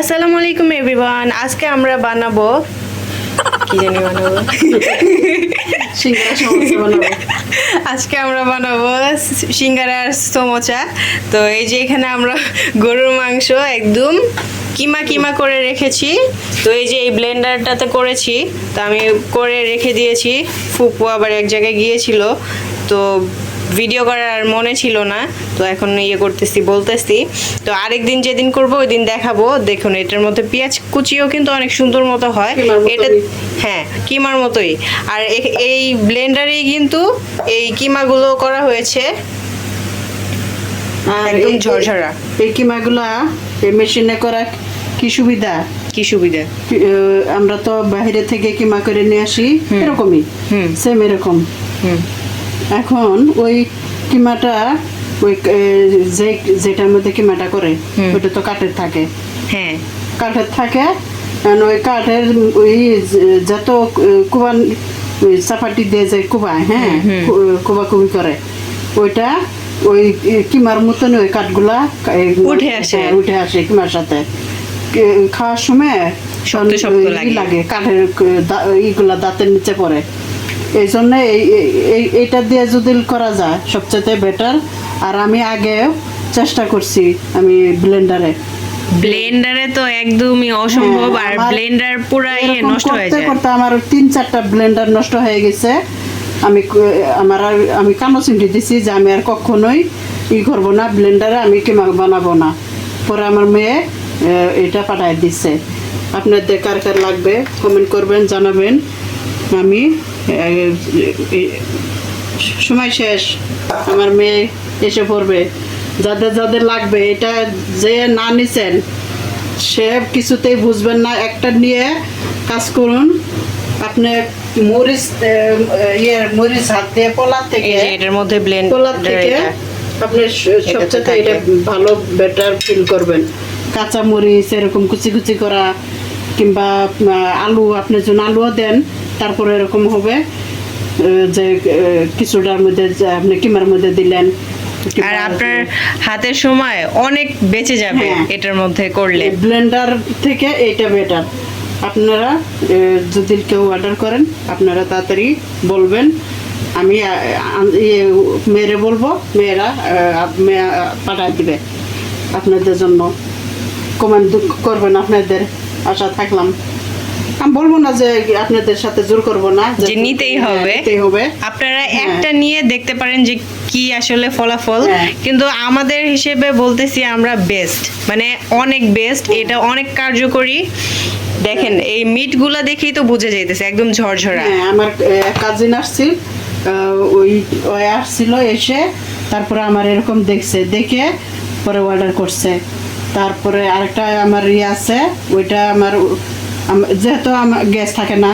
আসসালামু আলাইকুম এভরিওয়ান আজকে আমরা বানাবো কি জানি বানাবো? আজকে আমরা বানাবো সিঙ্গারা আর সমোচা তো এই যে এখানে আমরা গরুর মাংস একদম কিমা কিমা করে রেখেছি। তো এই যে এই ব্লেন্ডারটাতে করেছি তো আমি করে রেখে দিয়েছি। ফুপু আবার এক জায়গায় গিয়েছিল। তো ভিডিও করার আর মনে ছিল না। তো এখন ইয়ে করতেছি বলতেছি। তো আরেকদিন যেদিন করব ওই দিন দেখাবো। দেখুন এটার মধ্যে পেঁয়াজ কুচিও কিন্তু অনেক সুন্দর মতো হয়। এটা হ্যাঁ কিমার মতোই। আর এই ব্লেন্ডারেই কিন্তু এই কিমাগুলো করা হয়েছে। আর একদম ঝরঝরা। এই কিমাগুলা এই মেশিনে করা কি সুবিধা? কি সুবিধা? আমরা তো বাইরে থেকে কিমা করে নিয়ে আসি এরকমই। সেম এরকম। হুম। এখন ওই কিমাটা ওই যে যেটার মধ্যে কিমাটা করে ওটা তো কাঠের থাকে। হ্যাঁ। কাঠের থাকে ওই কাঠের ওই যত কুবান চাপাটি দিয়ে যায় কুবায় হ্যাঁ কু- কুবাকুবি করে ওইটা ওই কিমার মতন ওই কাঠগুলা উঠে আসে। হ্যাঁ, উঠে আসে কিমার সাথে। খাওয়ার সময় লাগে। কাঠের ইগুলা দাঁতের নিচে পড়ে। এই জন্য এই- এই- এই- এইটা দিয়ে যদি করা যায় সবচেয়ে বেটার আর আমি আগেও চেষ্টা করছি আমি ব্লেন্ডারে ব্লেন্ডারে তো একদমই অসম্ভব হ্যাঁ, আর ব্লেন্ডার পুরা ইয়ে নষ্ট হয়ে যায়। করতে আমার তিন চারটা ব্লেন্ডার নষ্ট হয়ে গেছে। আমি আমার আমি কানো চিন্তি দিছি যে আমি আর কখনোই ই করব না ব্লেন্ডারে আমি কিমা বানাবো না। পরে আমার মেয়ে এটা পাঠায় দিচ্ছে আপনাদের কার কার লাগবে কমেন্ট করবেন জানাবেন। আমি সময় শেষ। আমার মেয়ে এসে পড়বে। যাদের যাদের লাগবে এটা যে না নিছেন সে কিছুতেই বুঝবেন না। একটা নিয়ে কাজ করুন। আপনি মরিচ ইয়ে মরিচ হাত দিয়ে পোলার থেকে এটার মধ্যে ব্লেন্ড পোলার থেকে আপনি সবচেয়ে এটা ভালো বেটার ফিল করবেন। কাঁচা মরিচ এরকম কুচি কুচি করা কিংবা আলু আপনি যখন আলুও দেন তারপরে এরকম হবে যে কিছুটার মধ্যে আপনি কিমার মধ্যে দিলেন আর আপনার হাতের সময় অনেক বেঁচে যাবে হ্যাঁ। এটার মধ্যে করলে। ব্লেন্ডার থেকে এটা বেটার আপনারা যদি কেউ অর্ডার করেন আপনারা তাড়াতাড়ি বলবেন। আমি ইয়ে মেয়েরে বলব মেয়েরা পাঠায় দিবে আপনাদের জন্য। কমেন্ট করবেন আপনাদের। আশা থাকলাম। আমি বলব না যে আপনাদের সাথে জোর করব না যে নিতেই হ্যাঁ, হবে। নিতেই হবে। আপনারা হ্যাঁ। একটা নিয়ে দেখতে পারেন যে কি আসলে ফলাফল। হ্যাঁ। কিন্তু আমাদের হিসেবে বলতেছি আমরা বেস্ট মানে অনেক বেস্ট এটা অনেক কার্যকরী। দেখেন এই মিটগুলা দেখেই তো বুঝে যাইতেছে একদম ঝরঝরা। হ্যাঁ আমার কাজিন আসছিল ওই ওই আসছিল এসে তারপরে আমার এরকম দেখছে দেখে পরে অর্ডার করছে। তারপরে আরেকটা আমার ইয়ে আছে ওইটা আমার আম- যেহেতু আমার গ্যাস থাকে না,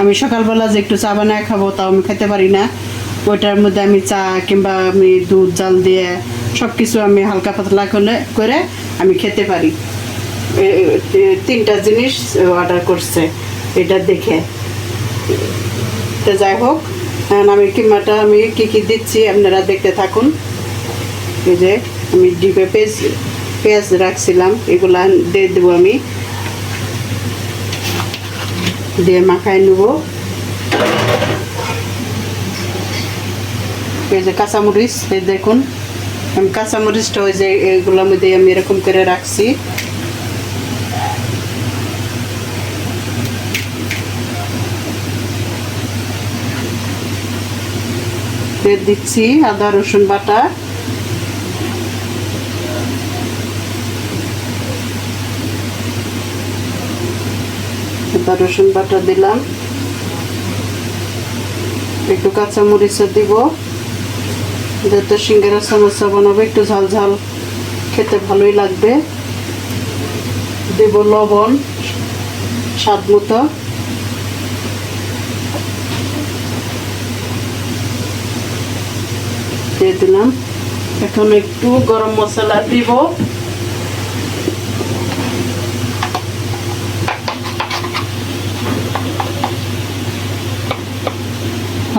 আমি সকালবেলা যে একটু চা বানায় খাব তাও আমি খেতে পারি না। ওইটার মধ্যে আমি চা কিংবা আমি দুধ, জাল দিয়ে সব কিছু আমি হালকা পাতলা করে করে আমি খেতে পারি। তিনটা জিনিস অর্ডার করছে, এটা দেখে। তো যাই হোক আমি কিমাটা, আমি কি কি দিচ্ছি আপনারা দেখতে থাকুন। এই যে আমি ডিপে পেঁয়াজ পেঁয়াজ রাখছিলাম, এগুলা দিয়ে দেবো আমি। দিয়ে মাখায় নেব। এই যে কাঁচামরিচ, এই দেখুন। আমি কাঁচামরিচটা ওই যে এগুলোর মধ্যে আমি এরকম করে রাখছি। দিচ্ছি আদা, রসুন বাটা। আদা রসুন বাটা দিলাম। একটু কাঁচা মরিচও দিব। যেহেতু সিঙ্গারা সমস্যা বানাবো, একটু ঝাল ঝাল খেতে ভালোই লাগবে। দেব লবণ, স্বাদ মতো। দিয়ে দিলাম। এখন একটু গরম মশলা দিব।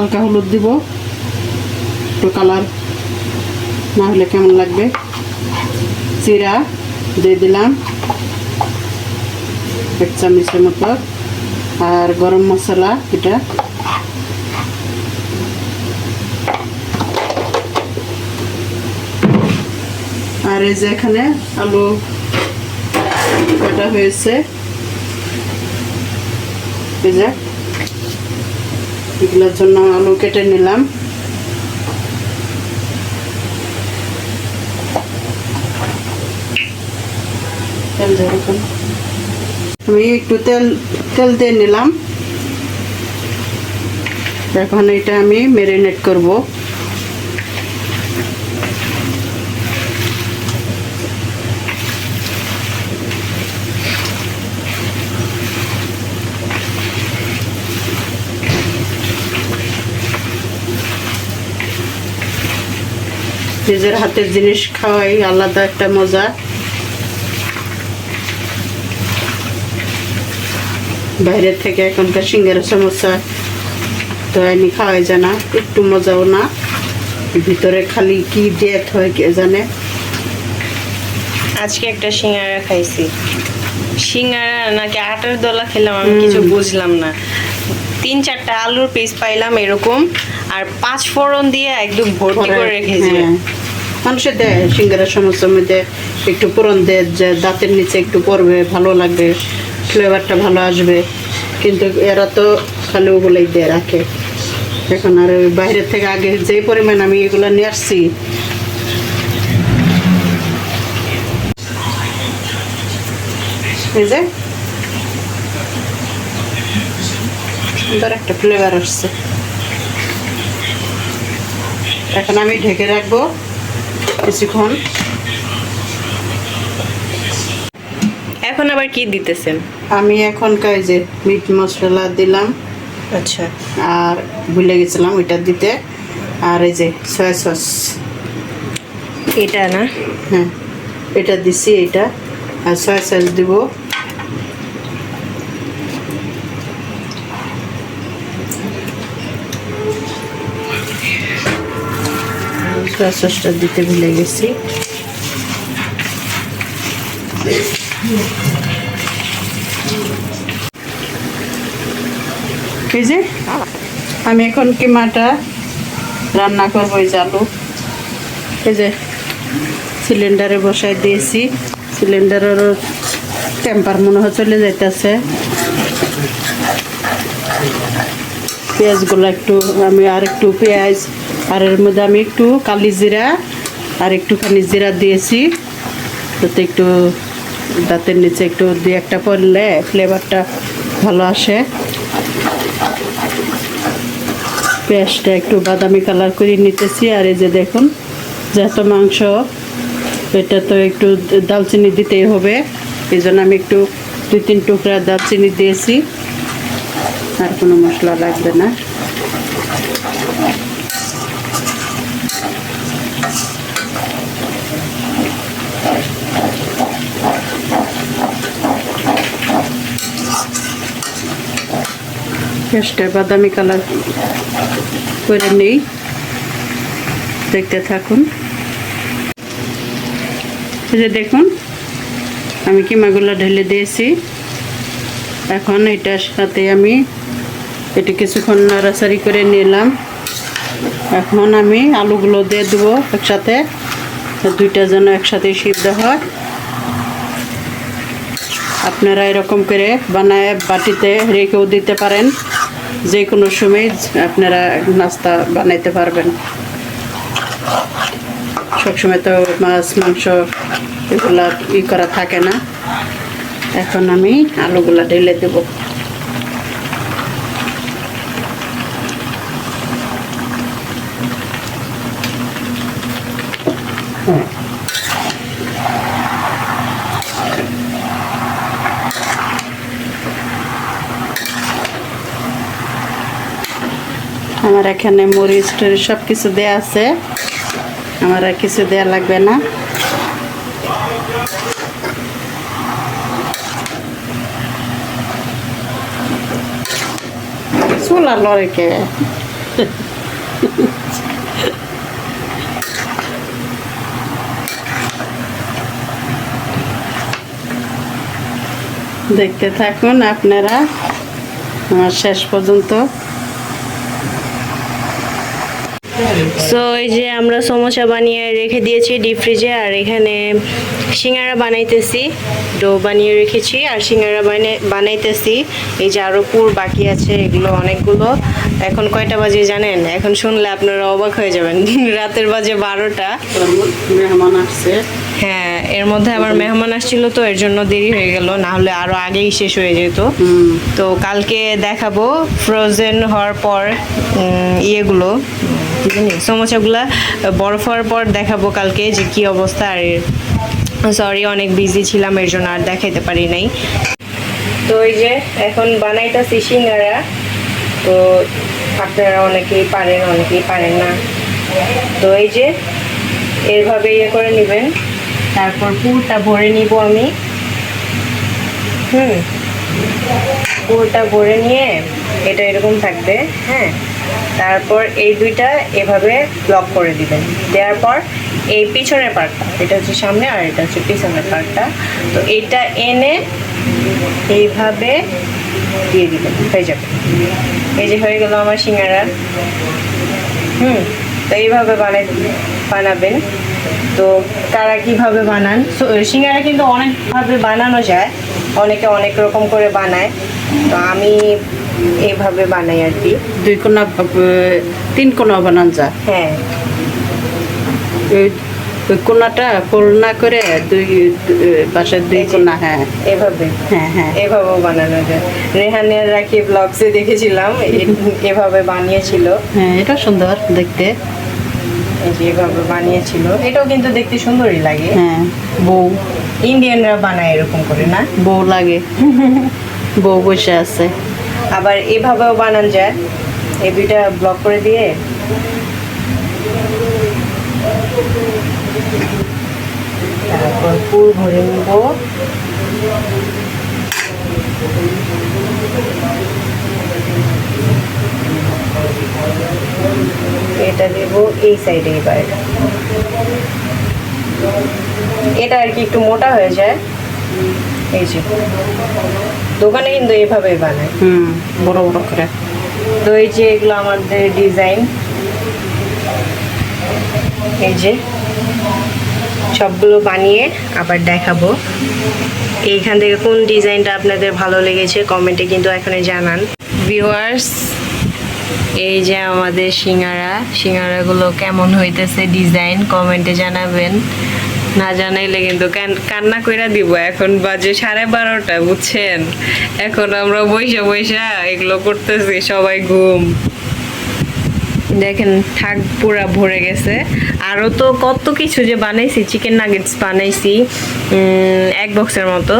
হালকা হলুদ দিব। একটু কালার না হলে কেমন লাগবে? চিরা দিয়ে দিলাম। এক চামচের মতো। আর গরম মশলা এটা। আর এই যে এখানে আলু কাটা হয়েছে। এই যে এগুলোর জন্য আলু কেটে নিলাম। আমি একটু তেল তেল দিয়ে নিলাম। এখন এটা আমি ম্যারিনেট করব। নিজের হাতের জিনিস খাওয়াই আলাদা একটা মজা। বাইরের থেকে এখনকার সিঙ্গারা সমস্যা তো এমনি খাওয়াই যায় না একটু মজাও না। ভিতরে খালি কি ডেথ হয় কে জানে। আজকে একটা সিঙ্গারা খাইছি। সিঙ্গারা নাকি আটার দলা খেলাম আমি কিছু বুঝলাম না। তিন চারটা আলুর পিস পাইলাম এরকম। আর পাঁচ ফোড়ন দিয়ে একদম ভর্তি করে রেখেছে হ্যাঁ। মানুষে দেয় সিঙ্গারা সমস্যার মধ্যে একটু পুরন দেয় যে দাঁতের নিচে একটু পড়বে ভালো লাগবে ফ্লেভারটা ভালো আসবে। কিন্তু এরা তো খালি ওগুলোই দিয়ে রাখে। এখন আর ওই বাইরের থেকে আগে যে পরিমাণ আমি এগুলো নিয়ে আসছি এই যে সুন্দর একটা ফ্লেভার আসছে। এখন আমি ঢেকে রাখব কিছুক্ষণ। এখন আবার কি দিতেছেন? আমি এখন যে মিট মশলা দিলাম। আচ্ছা। আর ভুলে গেছিলাম ওইটা দিতে। আর এই যে সয়া সস। এটা না? হ্যাঁ এটা দিছি এটা আর সয়া সস দিব। সয়া সসটা দিতে ভুলে গেছি। এই যে, আমি এখন কিমাটা রান্না করব এই আলু এই যে সিলিন্ডারে বসাই দিয়েছি। সিলিন্ডারেরও টেম্পার মনে হয় চলে যাইতেছে। পেঁয়াজগুলো একটু, আমি আর একটু পেঁয়াজ আর এর মধ্যে আমি একটু কালি জিরা আর একটুখানি জিরা দিয়েছি। যাতে একটু দাঁতের নিচে একটু দুই একটা পড়লে ফ্লেভারটা ভালো আসে। পেঁয়াজটা একটু বাদামি কালার করে নিতেছি আর এই যে দেখুন যেহেতু মাংস, এটা তো একটু দালচিনি দিতেই হবে। এই জন্য আমি একটু দুই তিন টুকরা দালচিনি দিয়েছি। আর কোনো মশলা লাগবে না। পেঁয়াজটা বাদামি কালার করে নেই। দেখতে থাকুন। যে দেখুন, আমি কিমাগুলো ঢেলে দিয়েছি। এখন এটার সাথে আমি এটি কিছুক্ষণ নাড়াচাড়ি করে নিলাম। এখন আমি আলুগুলো দিয়ে দেবো একসাথে, দুইটা যেন একসাথে সিদ্ধ হয়। আপনারা এরকম করে বানায় বাটিতে রেখেও দিতে পারেন। যে কোনো সময় আপনারা নাস্তা বানাইতে পারবেন। সবসময় তো মাছ, মাংস এগুলা ই করা থাকে না। এখন আমি আলুগুলা ঢেলে দেব। আমার এখানে মরিচ, টরিচ সব কিছু দেয়া আছে। আমার আর কিছু দেয়া লাগবে না। দেখতে থাকুন আপনারা। আমার শেষ পর্যন্ত। সো এই যে আমরা সমোসা বানিয়ে রেখে দিয়েছি ডিপ ফ্রিজে আর এখানে সিঙ্গারা বানাইতেছি, ডো বানিয়ে রেখেছি, আর সিঙ্গারা বানাইতেছি। এই যে আরও পুর বাকি আছে, এগুলো অনেকগুলো। এখন কয়টা বাজে জানেন? এখন শুনলে আপনারা অবাক হয়ে যাবেন। রাতের বাজে বারোটা। মেহমান আসছে। হ্যাঁ এর মধ্যে আবার মেহমান আসছিল তো এর জন্য দেরি হয়ে গেল না হলে আরও আগেই শেষ হয়ে যেত। তো কালকে দেখাবো ফ্রোজেন হওয়ার পর ইয়েগুলো সমোসাগুলা বরফ হওয়ার পর দেখাবো কালকে যে কি অবস্থা আর সরি অনেক বিজি ছিলাম এর জন্য আর দেখাইতে পারি নাই। তো এই যে এখন বানাইতাছি সিঙ্গারা। তো আপনারা অনেকেই পারেন অনেকেই পারেন না। তো এই যে, এভাবে ইয়ে করে নেবেন। তারপর পুরটা ভরে নিব আমি। হুম। পুরোটা ভরে নিয়ে এটা এরকম থাকবে হ্যাঁ। তারপর এই দুইটা এভাবে ব্লক করে দিবেন। দেওয়ার পর এই পিছনের পার্টটা, এটা হচ্ছে সামনে আর এটা হচ্ছে পিছনের পার্টটা। তো এটা এনে এইভাবে দিয়ে দিবেন হয়ে যাবে। এই যে হয়ে গেল আমার সিঙ্গারা। হুম তো এইভাবে বানাই বানাবেন। তো তারা কীভাবে বানান? সিঙ্গারা কিন্তু অনেকভাবে বানানো যায়। অনেকে অনেক রকম করে বানায়। তো আমি এইভাবে বানাই আর কি। দুই কোনা তিন কোনা বানান যা হ্যাঁ। ওই কোনাটা ফুল না করে দুই পাশের দুই কোনা হ্যাঁ। এভাবে। হ্যাঁ হ্যাঁ। এভাবেও বানানো যায়। রেহানের রাখি ব্লগসে দেখেছিলাম এভাবে বানিয়েছিল। হ্যাঁ এটা সুন্দর দেখতে। এই যে এভাবে বানিয়েছিল। এটাও কিন্তু দেখতে সুন্দরই লাগে। হ্যাঁ বউ। ইন্ডিয়ানরা বানায় এরকম করে না? বউ লাগে। বউ বসে আছে। আবার এভাবেও বানান যায়। এই দুইটা ব্লক করে দিয়ে। তারপর পুর ভরে নিব। এটা দেব এই সাইডে এবার। এটা আর কি একটু মোটা হয়ে যায়। এই যে। দোকানে কিন্তু এইভাবেই বানায়। হুম বড় বড় করে। তো এই যে এগুলো আমাদের ডিজাইন এই যে। সবগুলো বানিয়ে আবার দেখাবো। এইখান থেকে কোন ডিজাইনটা আপনাদের ভালো লেগেছে কমেন্টে কিন্তু এখানে জানান। ভিউয়ার্স, এই যে আমাদের সিঙ্গারা, সিঙ্গারাগুলো কেমন হইতেছে ডিজাইন কমেন্টে জানাবেন। না জানাইলে কিন্তু কান- কান্না কইরা দিব, এখন বাজে সাড়ে বারোটা, বুঝছেন? এখন আমরা বৈশা বৈশা এগুলো করতেছি, সবাই ঘুম। দেখেন থাক পুরা ভরে গেছে। আরও তো কত কিছু যে বানাইছি চিকেন নাগেটস বানাইছি এক বক্সের মতো।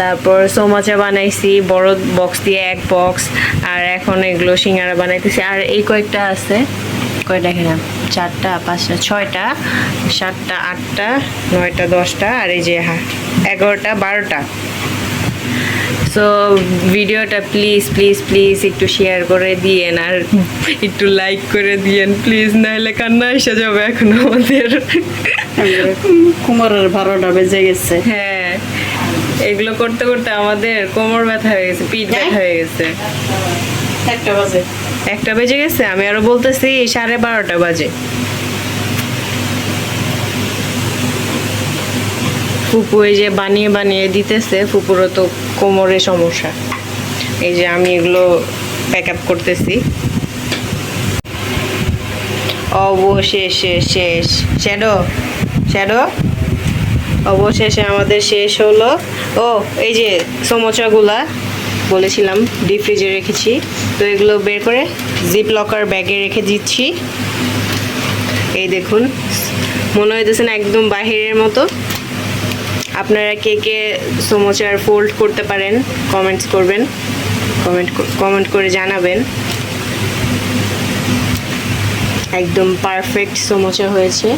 তারপর সোমাচা বানাইছি, বড় বক্স দিয়ে এক বক্স আর এখন এগুলো সিঙ্গারা বানাইতেছি। আর এই কয়েকটা আছে কয়টা খেলাম চারটা, পাঁচটা, ছয়টা, সাতটা, আটটা, নয়টা, দশটা, আর এই যে এগারোটা, বারোটা। সো ভিডিওটা প্লিজ প্লিজ প্লিজ একটু শেয়ার করে দিয়েন আর একটু লাইক করে দিয়েন প্লিজ নাহলে কান্না এসে যাবে এখন আমাদের। কুমারের বারোটা বেজে গেছে। হ্যাঁ এগুলো করতে করতে আমাদের কোমর ব্যথা হয়ে গেছে পিঠ ব্যথা হয়ে গেছে। একটা বাজে। একটা বেজে গেছে আমি আরও বলতেছি সাড়ে বারোটা বাজে। ফুপু এই যে বানিয়ে বানিয়ে দিতেছে ফুপুরও তো কোমরে সমস্যা। এই যে আমি এগুলো প্যাক আপ করতেছি। অবশেষে শেষ। Shadow shadow. অবশেষে আমাদের শেষ হলো। ও, এই যে সমোচাগুলা বলেছিলাম ডিপ ফ্রিজে রেখেছি। তো এগুলো বের করে জিপ লকার ব্যাগে রেখে দিচ্ছি। এই দেখুন, মনে হইতেছে না একদম বাহিরের মতো। আপনারা কে কে সমোচার ফোল্ড করতে পারেন কমেন্টস করবেন কমেন্ট কমেন্ট করে জানাবেন। একদম পারফেক্ট সমোচা হয়েছে।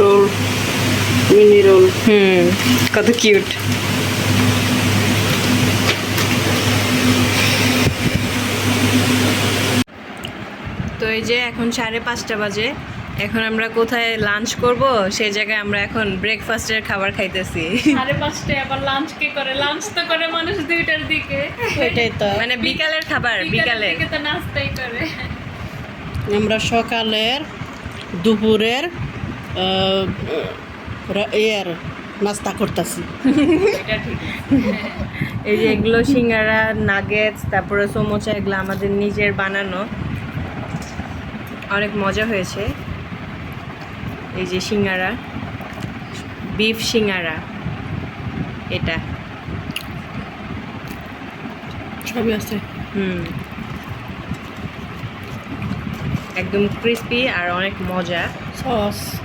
রোল মিনি রোল হুম কত কিউট তো এই যে এখন সাড়ে পাঁচটা বাজে। এখন আমরা কোথায় লাঞ্চ করব? সেই জায়গায় আমরা এখন ব্রেকফাস্টের খাবার খাইতেছি। সাড়ে পাঁচটায় আবার লাঞ্চ কে করে? লাঞ্চ তো করে মানুষ দুইটার দিকে। ওইটাই তো। মানে বিকালের খাবার বিকালের তো নাস্তাই করে। আমরা সকালের দুপুরের আহ, রা- ইয়ের নাস্তা করতেছি। এই যে এগুলো সিঙ্গারা নাগেটস তারপরে সমোচা এগুলো আমাদের নিজের বানানো। অনেক মজা হয়েছে। এই যে সিঙ্গারা বিফ সিঙ্গারা এটা। সবই আছে। হুম। একদম ক্রিস্পি আর অনেক মজা। সস